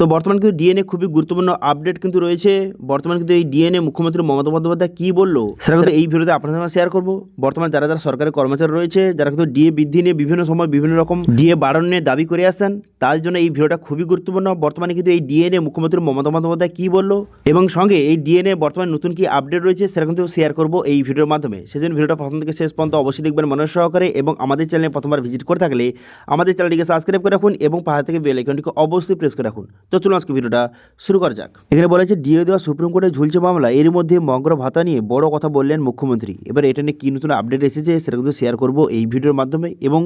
তো বর্তমান কিন্তু ডিএনএ খুবই গুরুত্বপূর্ণ আপডেট কিন্তু রয়েছে। বর্তমান কিন্তু এই ডিএনএ মুখ্যমন্ত্রী মমতা বন্দ্যোপাধ্যায় কী বলল সেটা কিন্তু এই ভিডিওতে আপনাদের সঙ্গে শেয়ার করব। বর্তমানে যারা যারা সরকারি কর্মচারী রয়েছে যারা কিন্তু ডিএ বৃদ্ধি নিয়ে বিভিন্ন সময় বিভিন্ন রকম ডিএ বাড়ানো নিয়ে দাবি করে আসেন তার জন্য এই ভিডিওটা খুবই গুরুত্বপূর্ণ। বর্তমানে কিন্তু এই ডিএনএ মুখ্যমন্ত্রী মমতা বন্দ্যোপাধ্যায় কী বলল এবং সঙ্গে এই ডিএনএ বর্তমানে নতুন কি আপডেট রয়েছে সেটা কিন্তু শেয়ার করব এই ভিডিওর মাধ্যমে। সেজন্য ভিডিওটা প্রথম থেকে শেষ পর্যন্ত অবশ্যই দেখবেন মনে সহকারে এবং আমাদের চ্যানেলে প্রথমবার ভিজিট করে থাকলে আমাদের চ্যানেলটিকে সাবস্ক্রাইব করে রাখুন এবং পাহাড় থেকে বেল আইকনটিকে অবশ্যই প্রেস করে রাখুন। তো চলুন আজকে ভিডিওটা শুরু করা যাক। এখানে বলা হয়েছে, ডিএ দেওয়া সুপ্রিম কোর্টে ঝুলছে মামলা। এর মধ্যে মঙ্গল ভাতা নিয়ে বড় কথা বললেন মুখ্যমন্ত্রী। এবার এটা নিয়ে কী নতুন আপডেট এসেছে সেটা কিন্তু শেয়ার করব এই ভিডিওর মাধ্যমে। এবং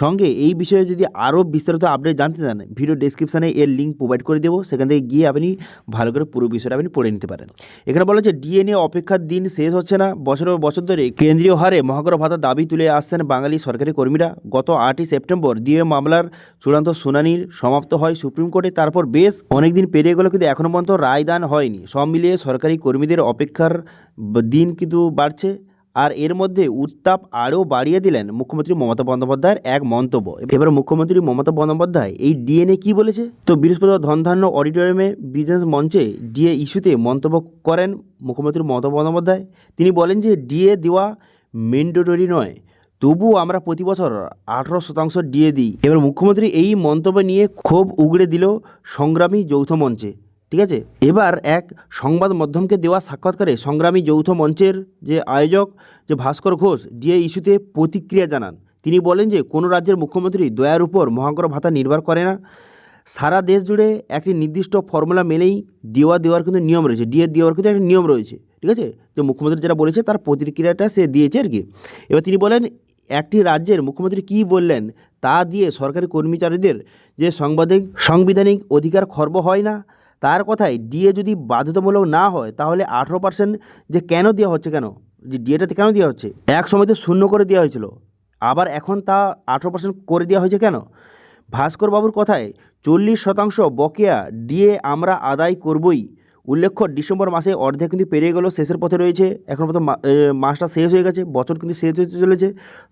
সঙ্গে এই বিষয়ে যদি আরও বিস্তারিত আপডেট জানতে চান, ভিডিও ডেসক্রিপশানে এর লিঙ্ক প্রোভাইড করে দেবো। সেখান থেকে গিয়ে আপনি ভালো করে পুরো বিষয়টা আপনি পড়ে নিতে পারেন। এখানে বলা হচ্ছে ডিএনএ অপেক্ষার দিন শেষ হচ্ছে না। বছরের বছর ধরে কেন্দ্রীয় হারে মহাকর ভাতা দাবি তুলে আসছেন বাঙালি সরকারি কর্মীরা। গত আটই সেপ্টেম্বর ডিএ মামলার চূড়ান্ত শুনানির সমাপ্ত হয় সুপ্রিম কোর্টে। তারপর বেশ অনেকদিন পেরিয়ে গেল কিন্তু এখনও পর্যন্ত রায়দান হয়নি। সব মিলিয়ে সরকারি কর্মীদের অপেক্ষার দিন কিন্তু বাড়ছে। আর এর মধ্যে উত্তাপ আরও বাড়িয়ে দিলেন মুখ্যমন্ত্রী মমতা বন্দ্যোপাধ্যায়ের এক মন্তব্য। এবার মুখ্যমন্ত্রী মমতা বন্দ্যোপাধ্যায় এই ডিএনএ কি বলেছে? তো বৃহস্পতিবার ধনধান্য অডিটোরিয়ামে বিজনেস মঞ্চে ডিএ ইস্যুতে মন্তব্য করেন মুখ্যমন্ত্রী মমতা বন্দ্যোপাধ্যায়। তিনি বলেন যে ডিএ দেওয়া ম্যান্ডেটরি নয় তবুও আমরা প্রতি বছর আঠারো শতাংশ ডিএ দিই। এবার মুখ্যমন্ত্রী এই মন্তব্য নিয়ে ক্ষোভ উগড়ে দিল সংগ্রামী যৌথ মঞ্চে, ঠিক আছে? এবার এক সংবাদ মাধ্যমকে দেওয়া সাক্ষাৎকারে সংগ্রামী যৌথ মঞ্চের যে আয়োজক, যে ভাস্কর ঘোষ, ডিএ ইস্যুতে প্রতিক্রিয়া জানান। তিনি বলেন যে, কোনো রাজ্যের মুখ্যমন্ত্রী দয়ার উপর মহাকর ভাতা নির্ভর করে না। সারা দেশ জুড়ে একটি নির্দিষ্ট ফর্মুলা মেনেই দেওয়া দেওয়ার কিন্তু নিয়ম রয়েছে, ডিএ দেওয়ার কিন্তু একটা নিয়ম রয়েছে, ঠিক আছে? যে মুখ্যমন্ত্রী যারা বলেছে, তার প্রতিক্রিয়াটা সে দিয়েছে আর কি। এবার তিনি বলেন একটি রাজ্যের মুখ্যমন্ত্রী কী বললেন তা দিয়ে সরকারি কর্মচারীদের যে সাংবাদিক, সাংবিধানিক অধিকার খর্ব হয় না, তার কথায় ডিএ যদি বাধ্যতামূলক না হয়, তাহলে আঠেরো পার্সেন্ট যে কেন দেওয়া হচ্ছে কেন? যে ডিএটাতে কেন দেওয়া হচ্ছে? এক সময় তো শূন্য করে দেওয়া হয়েছিল। আবার এখন তা আঠেরো পার্সেন্ট করে দেওয়া হয়েছে কেন? ভাস্কর বাবুর কথায় চল্লিশ শতাংশ বকেয়া ডিএ আমরা আদায় করবই। উল্লেখ্য, ডিসেম্বর মাসে অর্ধেক কিন্তু পেরিয়ে গেল শেষের পথে রয়েছে। এখন পর্যন্ত মাসটা শেষ হয়ে গেছে, বছর কিন্তু শেষ হতে চলেছে।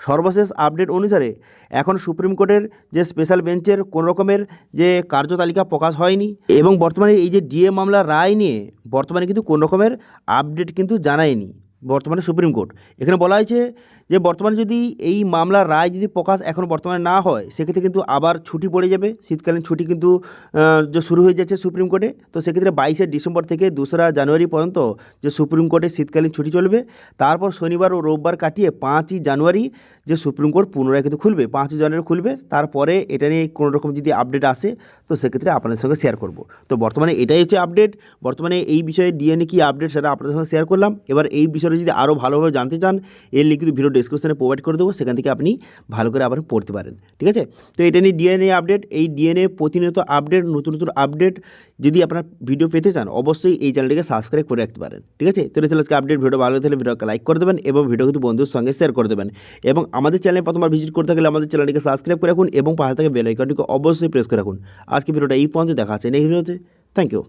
সর্বশেষ আপডেট অনুসারে এখন সুপ্রিম কোর্টের যে স্পেশাল বেঞ্চের কোনো রকমের যে কার্যতালিকা প্রকাশ হয়নি এবং বর্তমানে এই যে ডিএ মামলার রায় নিয়ে বর্তমানে কিন্তু কোনো রকমের আপডেট কিন্তু জানায়নি বর্তমানে সুপ্রিম কোর্ট। এখানে বলা হয়েছে যে বর্তমানে যদি এই মামলার রায় যদি প্রকাশ এখন বর্তমানে না হয়, সেক্ষেত্রে কিন্তু আবার ছুটি পড়ে যাবে। শীতকালীন ছুটি কিন্তু যে শুরু হয়ে যাচ্ছে সুপ্রিম কোর্টে। তো সেক্ষেত্রে বাইশে ডিসেম্বর থেকে দোসরা জানুয়ারি পর্যন্ত যে সুপ্রিম কোর্টে শীতকালীন ছুটি চলবে। তারপর শনিবার ও রোববার কাটিয়ে পাঁচই জানুয়ারি যে সুপ্রিম কোর্ট পুনরায় কিন্তু খুলবে। পাঁচই জানুয়ারি খুলবে। তারপরে এটা নিয়ে কোনো রকম যদি আপডেট আসে, তো সেক্ষেত্রে আপনাদের সঙ্গে শেয়ার করব। তো বর্তমানে এটাই হচ্ছে আপডেট বর্তমানে এই বিষয়ে ডিএনএ কি আপডেট সেটা আপনাদের সঙ্গে শেয়ার করলাম। এবার এই বিষয়ে যদি আরও ভালোভাবে জানতে চান, এর কিন্তু ভিডিও ডিসক্রিপশনে প্রোভাইড করে দেবো, সেখান থেকে আপনি ভালো করে আবার পড়তে পারেন, ঠিক আছে? তো এটা নিয়ে ডিএনএ আপডেট এই ডিএনএ প্রতিনিয়ত আপডেট নতুন নতুন আপডেট যদি আপনার ভিডিও পেতে চান, অবশ্যই এই চ্যানেলটিকে সাবস্ক্রাইব করে রাখতে পারেন, ঠিক আছে? তো ছিল আজকে আপডেট ভিডিও ভালো থাকলে ভিডিওকে লাইক করে দেবেন এবং ভিডিও কিন্তু বন্ধুর সঙ্গে শেয়ার করে দেবেন এবং আমাদের চ্যানেলে প্রথমবার ভিজিট করতে গেলে আমাদের চ্যানেলটিকে সাবস্ক্রাইব করে রাখুন এবং পাশে থেকে বেল আইকনটিকে অবশ্যই প্রেস করে রাখুন। আজকে ভিডিওটা এই পর্যন্ত, দেখা আছে নেক্সট ভিডিওতে থ্যাংক ইউ